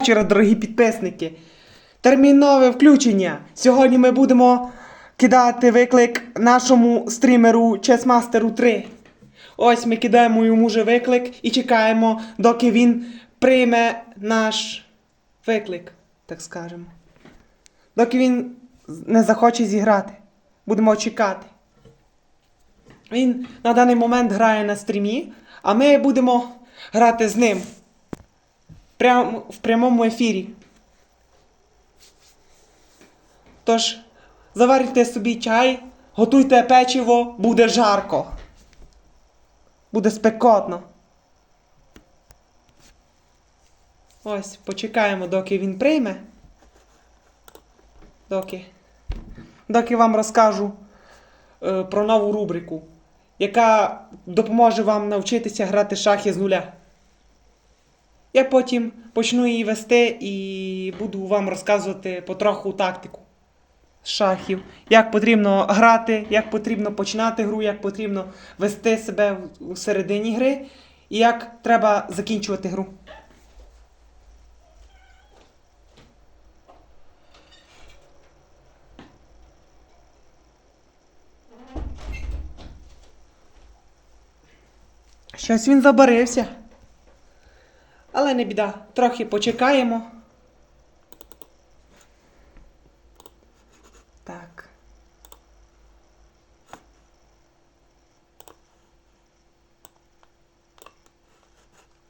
вечора, дорогі підписники. Термінове включення. Сьогодні ми будемо кидати виклик нашому стрімеру Чесмастеру 3. Ось ми кидаємо йому вже виклик і чекаємо, доки він прийме наш виклик, так скажемо. Доки він не захоче зіграти. Будемо чекати. Він на даний момент грає на стрімі, а ми будемо грати з ним. Прям, в прямому ефірі. Тож, заварюйте собі чай, готуйте печиво, буде жарко. Буде спекотно. Ось, почекаємо, доки він прийме. Доки. Доки вам розкажу е, про нову рубрику, яка допоможе вам навчитися грати шахи з нуля. Я потім почну її вести і буду вам розказувати потроху тактику з шахів. Як потрібно грати, як потрібно починати гру, як потрібно вести себе у середині гри, і як треба закінчувати гру. Щось він забарився. Але не біда, трохи почекаємо. Так.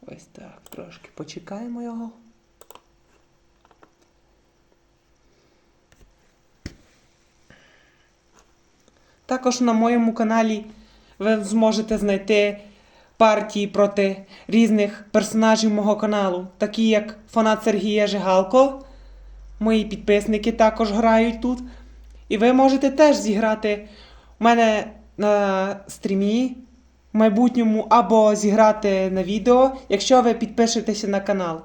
Ось так, трошки почекаємо його. Також на моєму каналі ви зможете знайти партії проти різних персонажів мого каналу, такі як фанат Сергія Жигалко. Мої підписники також грають тут. І ви можете теж зіграти у мене на стрімі в майбутньому або зіграти на відео, якщо ви підпишетеся на канал.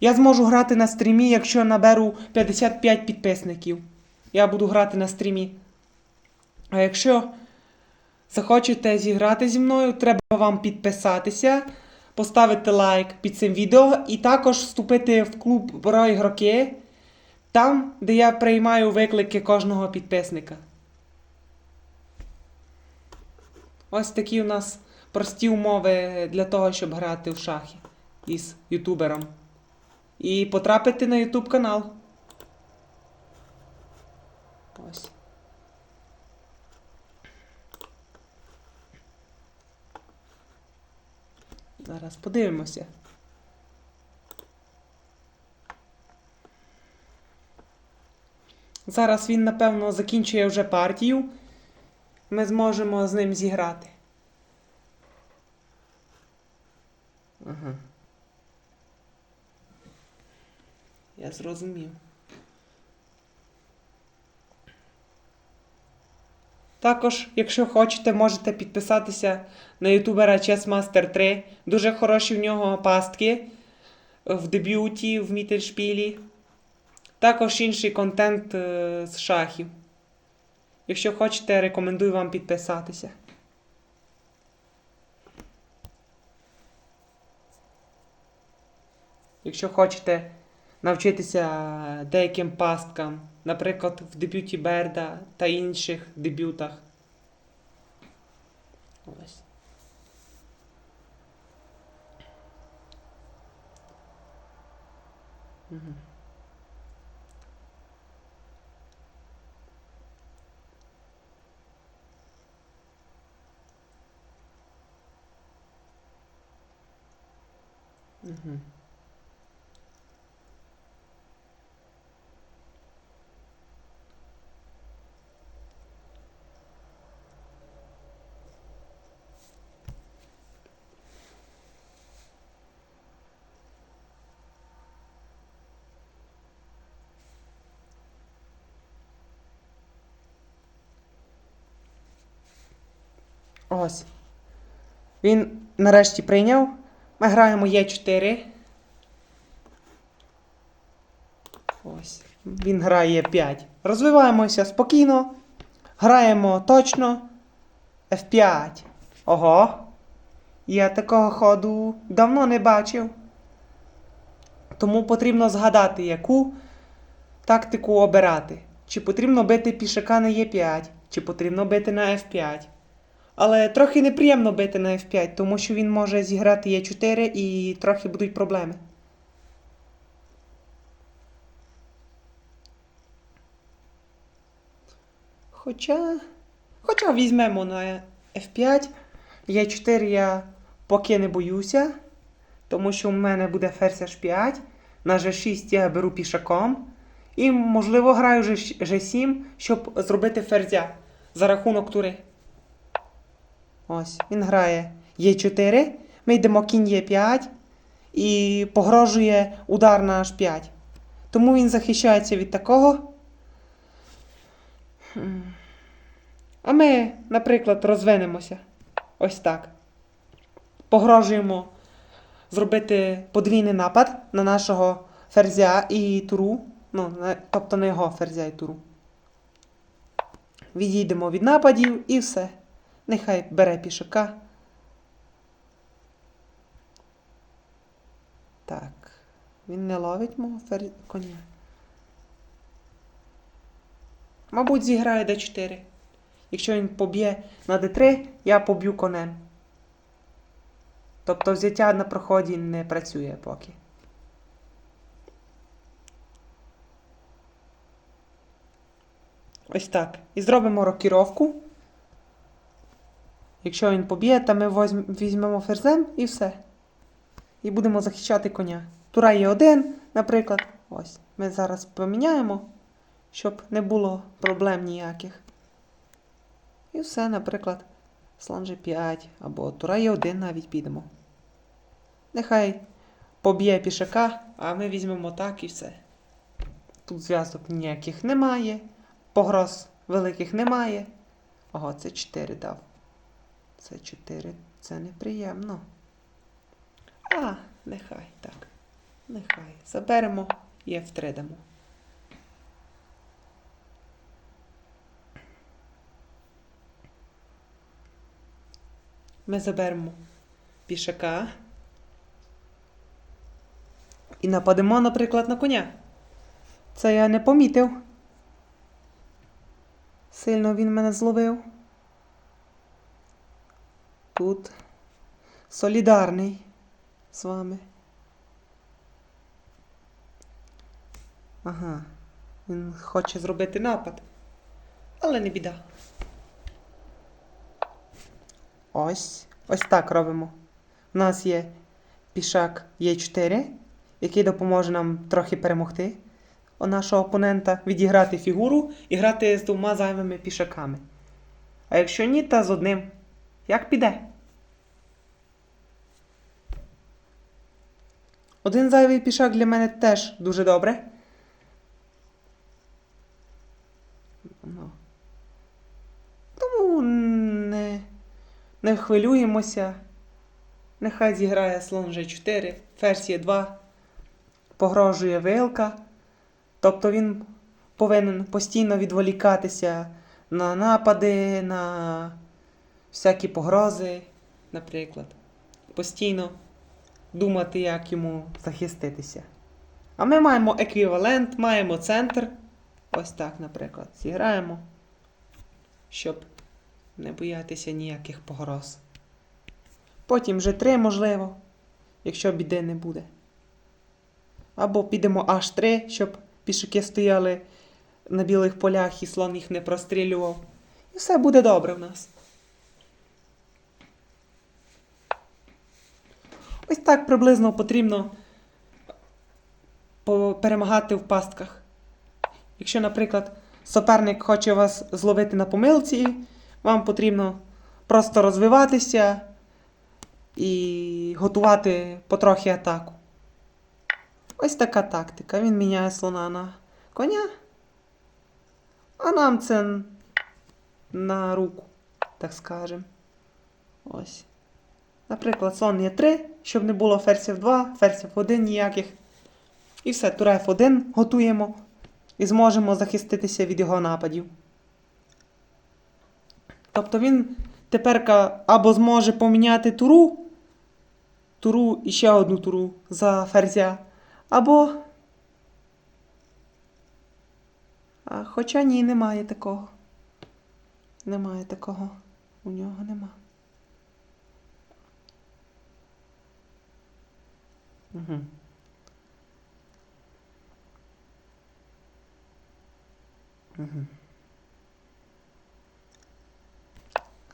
Я зможу грати на стрімі, якщо наберу 55 підписників. Я буду грати на стрімі. А якщо захочете зіграти зі мною, треба вам підписатися, поставити лайк під цим відео і також вступити в клуб про ігроки, там, де я приймаю виклики кожного підписника. Ось такі у нас прості умови для того, щоб грати в шахи із ютубером. І потрапити на ютуб канал. Ось. Зараз подивимося. Зараз він, напевно, закінчує вже партію. Ми зможемо з ним зіграти. Ага. Я зрозумів. Також, якщо хочете, можете підписатися на ютубера Chessmaster 3. Дуже хороші в нього пастки в дебюті, в Мітельшпілі. Також інший контент е, з шахів. Якщо хочете, рекомендую вам підписатися. Якщо хочете навчитися деяким пасткам, наприклад, в дебюті Берда та інших дебютах. Ось. Мгм. Мгм. Ось. Він нарешті прийняв. Ми граємо Е4. Ось. Він грає 5. Розвиваємося спокійно. Граємо точно. F5. Ого. Я такого ходу давно не бачив. Тому потрібно згадати, яку тактику обирати. Чи потрібно бити пішака на Е5, чи потрібно бити на F5. Але трохи неприємно бити на F5, тому що він може зіграти Е4 і трохи будуть проблеми. Хоча. Хоча візьмемо на F5. Е4 я поки не боюся, тому що у мене буде ферзь H5. На G6 я беру пішаком. І, можливо, граю G- G7, щоб зробити ферзя за рахунок тури. Ось, він грає Е4. Ми йдемо кінь Е5 і погрожує удар на H5. Тому він захищається від такого. А ми, наприклад, розвинемося. Ось так. Погрожуємо зробити подвійний напад на нашого ферзя і туру. Ну, тобто на його ферзя і туру. Відійдемо від нападів і все. Нехай бере пішака. Так. Він не ловить мого фер... коня. Мабуть, зіграє d4. Якщо він поб'є на d3, я поб'ю конем. Тобто взяття на проході не працює поки. Ось так. І зробимо рокіровку. Якщо він поб'є, то ми візьмемо ферзем і все. І будемо захищати коня. Тура є один, наприклад. Ось. Ми зараз поміняємо, щоб не було проблем ніяких. І все, наприклад, слон G5 або тура є один навіть підемо. Нехай поб'є пішака, а ми візьмемо так і все. Тут зв'язок ніяких немає, погроз великих немає. Ого, це 4 дав. Це 4, це неприємно. А, нехай так. Нехай. Заберемо і F3. Ми заберемо пішака. І нападемо, наприклад, на коня. Це я не помітив. Сильно він мене зловив. Тут солідарний з вами. Ага. Він хоче зробити напад. Але не біда. Ось. Ось так робимо. У нас є пішак Е4, який допоможе нам трохи перемогти нашого опонента, відіграти фігуру і грати з двома зайвими пішаками. А якщо ні, та з одним. Як піде? Один зайвий пішак для мене теж дуже добре. Ну. Тому не, не хвилюємося. Нехай зіграє слон G4, ферзь Е2, погрожує вилка. Тобто він повинен постійно відволікатися на напади, на всякі погрози, наприклад. Постійно думати, як йому захиститися. А ми маємо еквівалент, маємо центр. Ось так, наприклад, зіграємо, щоб не боятися ніяких погроз. Потім вже три, можливо, якщо біди не буде. Або підемо H3, щоб пішаки стояли на білих полях і слон їх не прострілював. І все буде добре в нас. Ось так приблизно потрібно перемагати в пастках. Якщо, наприклад, суперник хоче вас зловити на помилці, вам потрібно просто розвиватися і готувати потрохи атаку. Ось така тактика. Він міняє слона на коня. А нам це на руку, так скажем. Ось. Наприклад, слон є 3, щоб не було ферзів 2, ферзів 1 ніяких. І все, тура F1 готуємо і зможемо захиститися від його нападів. Тобто він тепер або зможе поміняти туру, туру і ще одну туру за ферзя, Або. Хоча ні, немає такого. Немає такого. У нього нема.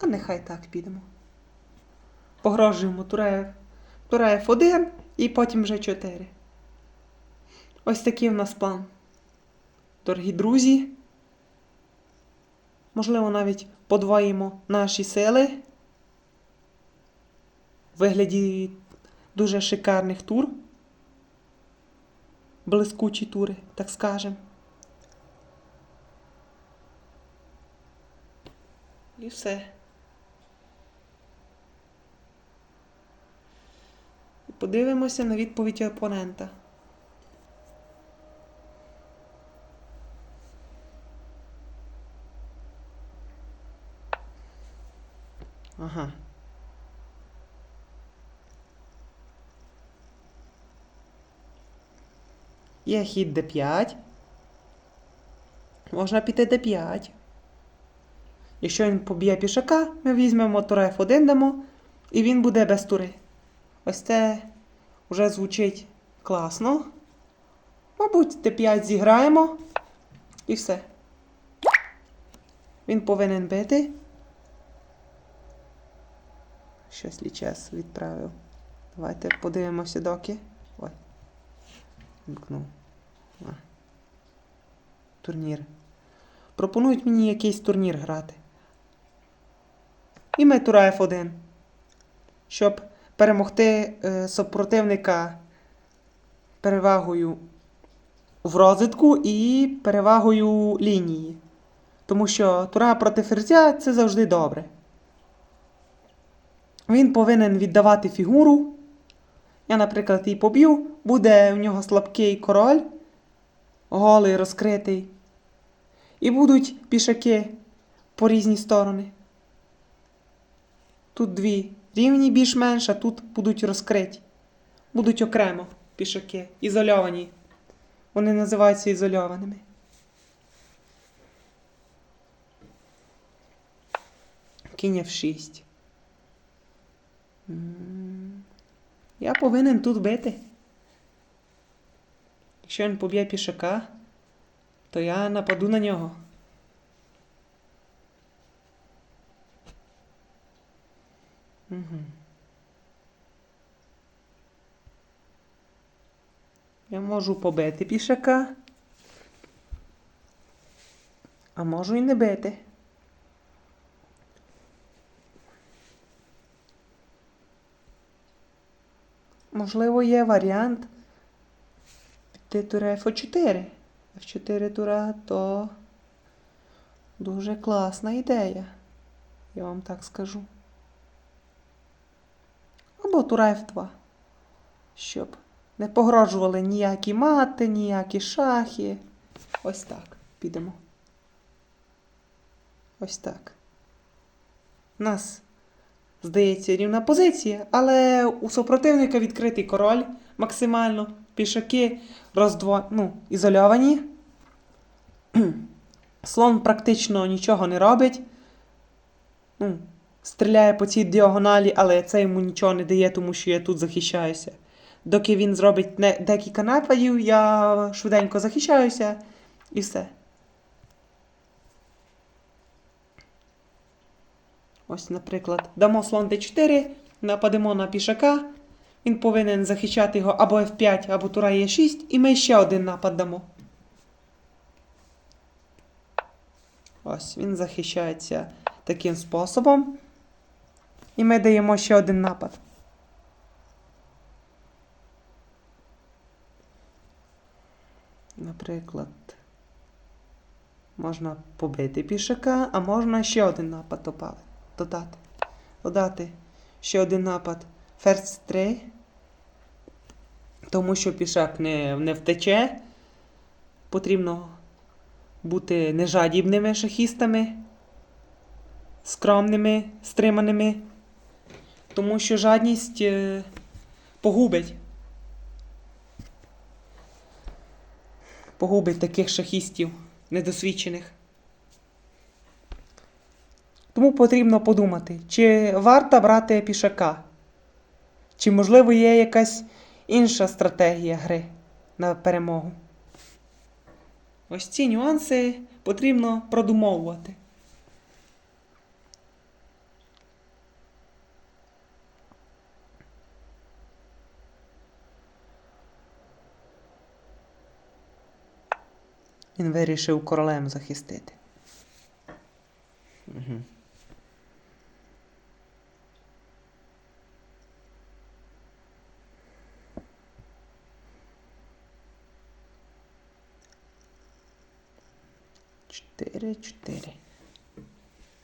А нехай так підемо. Погрожуємо Туреєв. Туреєв один і потім вже чотири. Ось такий в нас план. Дорогі друзі. Можливо, навіть подвоїмо наші сили вигляді дуже шикарних тур. Блискучі тури, так скажем. І все. Подивимося на відповідь опонента. Ага. Є хід d5. Можна піти d5. Якщо він поб'є пішака, ми візьмемо тура F1 дамо, і він буде без тури. Ось це вже звучить класно. Мабуть, d5 зіграємо. І все. Він повинен бити. Щось лічас відправив. Давайте подивимося доки. Ой. Вимкнув. Турнір. Пропонують мені якийсь турнір грати. І ми тура F1. Щоб перемогти е, супротивника перевагою в розвитку і перевагою лінії. Тому що тура проти ферзя це завжди добре. Він повинен віддавати фігуру. Я, наприклад, її поб'ю. Буде у нього слабкий король, голий, розкритий. І будуть пішаки по різні сторони. Тут дві рівні більш-менш, а тут будуть розкриті. Будуть окремо пішаки, ізольовані. Вони називаються ізольованими. Кінь F6. Я повинен тут бити. Якщо він поб'є пішака, то я нападу на нього. Угу. Я можу побити пішака. А можу і не бити. Можливо, є варіант піти тура F4. F4 тура то дуже класна ідея. Я вам так скажу. Або тура F2. Щоб не погрожували ніякі мати, ніякі шахи. Ось так. Підемо. Ось так. У нас здається, рівна позиція, але у супротивника відкритий король максимально. Пішаки роздво... ну, ізольовані. Слон практично нічого не робить. Ну, стріляє по цій діагоналі, але це йому нічого не дає, тому що я тут захищаюся. Доки він зробить декілька нападів, я швиденько захищаюся і все. Ось, наприклад, дамо слон d4, нападемо на пішака. Він повинен захищати його або F5, або тура Е6, і ми ще один напад дамо. Ось, він захищається таким способом. І ми даємо ще один напад. Наприклад, можна побити пішака, а можна ще один напад додати. Додати ще один напад ферзь 3. Тому що пішак не, не втече. Потрібно бути нежадібними шахістами, скромними, стриманими. Тому що жадність е, погубить. погубить таких шахістів недосвідчених. Тому потрібно подумати, чи варто брати пішака, чи, можливо, є якась інша стратегія гри на перемогу. Ось ці нюанси потрібно продумовувати. Він вирішив королем захистити. Угу. Чотири, чотири.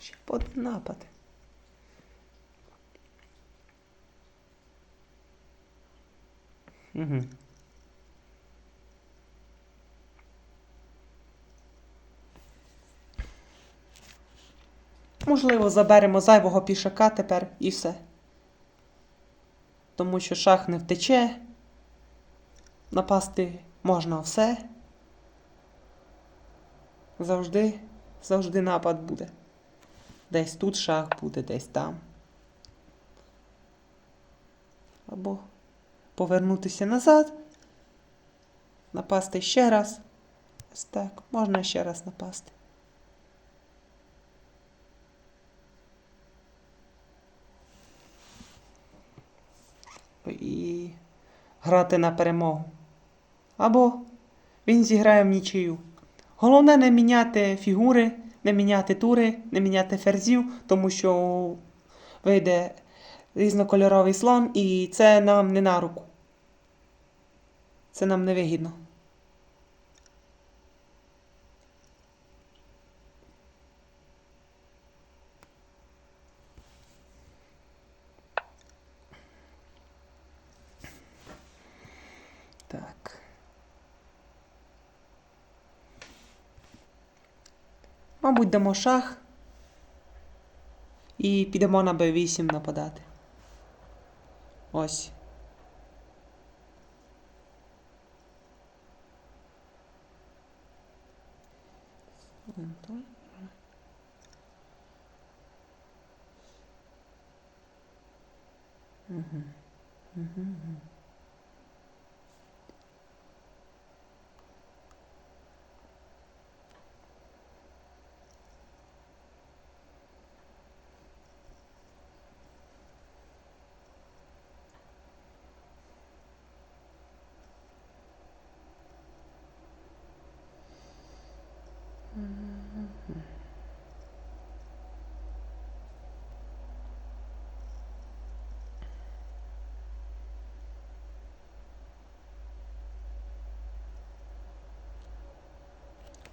Ще по один напад. Угу. Можливо, заберемо зайвого пішака тепер і все. Тому що шах не втече. Напасти можна все. Завжди, завжди напад буде. Десь тут шах буде, десь там. Або повернутися назад. Напасти ще раз. Ось так, можна ще раз напасти. І грати на перемогу. Або він зіграє в нічию. Головне не міняти фігури, не міняти тури, не міняти ферзів, тому що вийде різнокольоровий слон, і це нам не на руку. Це нам не вигідно. Так. Мабуть, дамо шах. І підемо на Б8 нападати. Ось. Угу. Угу.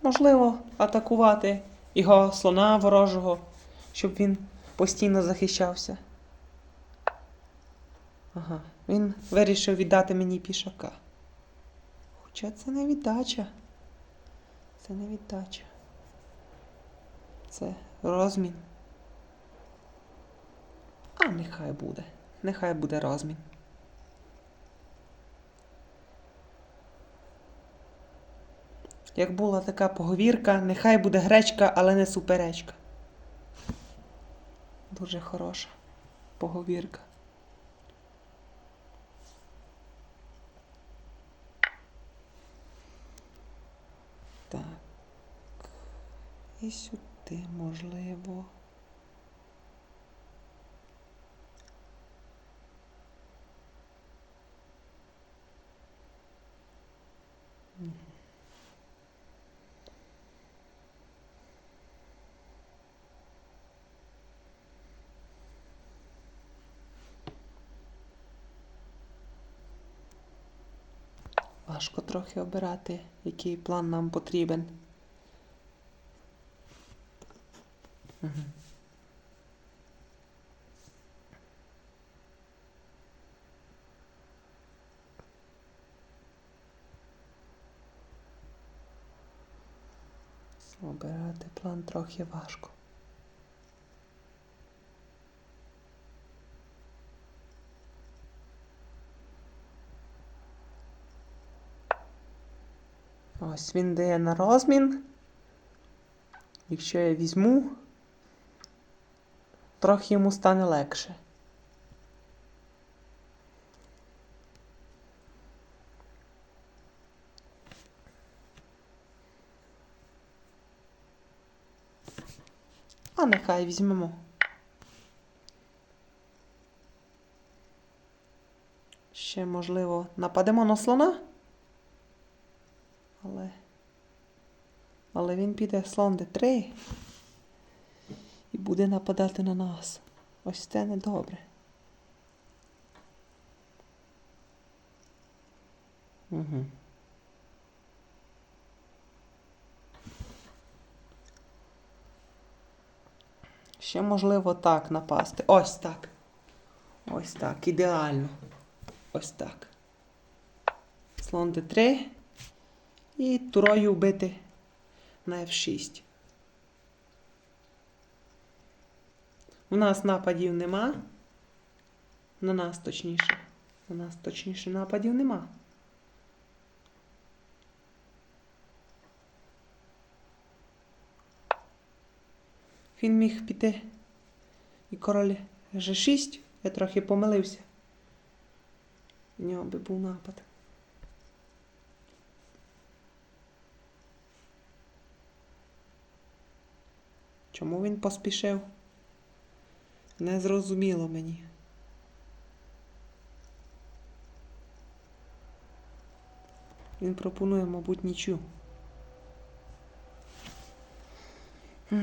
Можливо, атакувати його слона ворожого, щоб він постійно захищався. Ага, він вирішив віддати мені пішака. Хоча це не віддача. Це не віддача. Це розмін. А нехай буде. Нехай буде розмін. Як була така поговірка, нехай буде гречка, але не суперечка. Дуже хороша поговірка. Так. І сюди можливо. Важко трохи обирати, який план нам потрібен. Угу. Обирати план трохи важко. Ось він дає на розмін. Якщо я візьму, трохи йому стане легше. А нехай візьмемо. Ще, можливо, нападемо на слона. Але. Але він піде слон d3 і буде нападати на нас. Ось це недобре. Угу. Ще можливо так напасти. Ось так. Ось так. Ідеально. Ось так. Слон d3. І турою вбити на F6. У нас нападів нема. На нас точніше. На нас точніше нападів нема. Він міг піти і король G6. Я трохи помилився. У нього би був напад. Чому він поспішив? Не зрозуміло мені. Він пропонує, мабуть. Угу.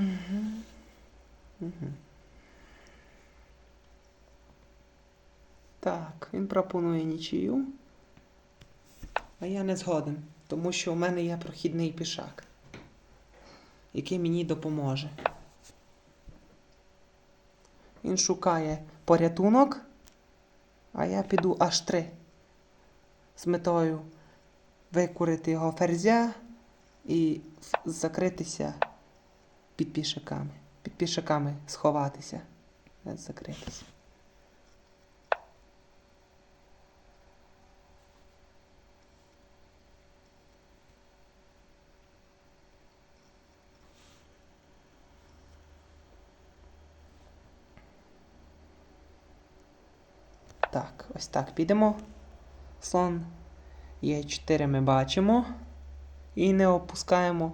Угу. Так, він пропонує нічию. А я не згоден, тому що у мене є прохідний пішак, який мені допоможе. Він шукає порятунок, а я піду аж три з метою викурити його ферзя і закритися під пішаками. Під пішаками сховатися. Закритися. Так, ось так підемо. Слон є 4 ми бачимо. І не опускаємо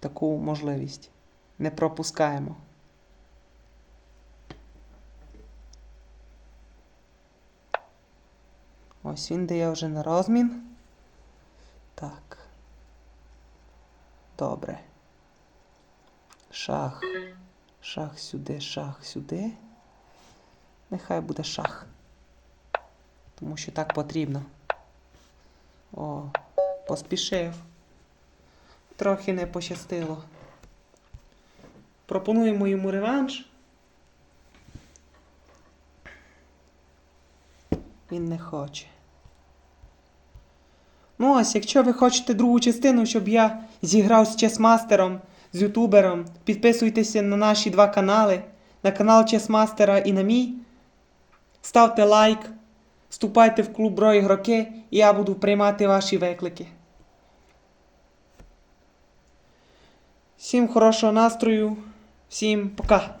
таку можливість. Не пропускаємо. Ось він дає вже на розмін. Так. Добре. Шах. Шах сюди, шах сюди. Нехай буде шах. Тому що так потрібно. О, поспішив. Трохи не пощастило. Пропонуємо йому реванш. Він не хоче. Ну ось, якщо ви хочете другу частину, щоб я зіграв з чесмастером, з ютубером, підписуйтеся на наші два канали, на канал Чесмастера і на мій. Ставте лайк, вступайте в клуб Бро ігроки, і я буду приймати ваші виклики. Всім хорошого настрою, всім пока!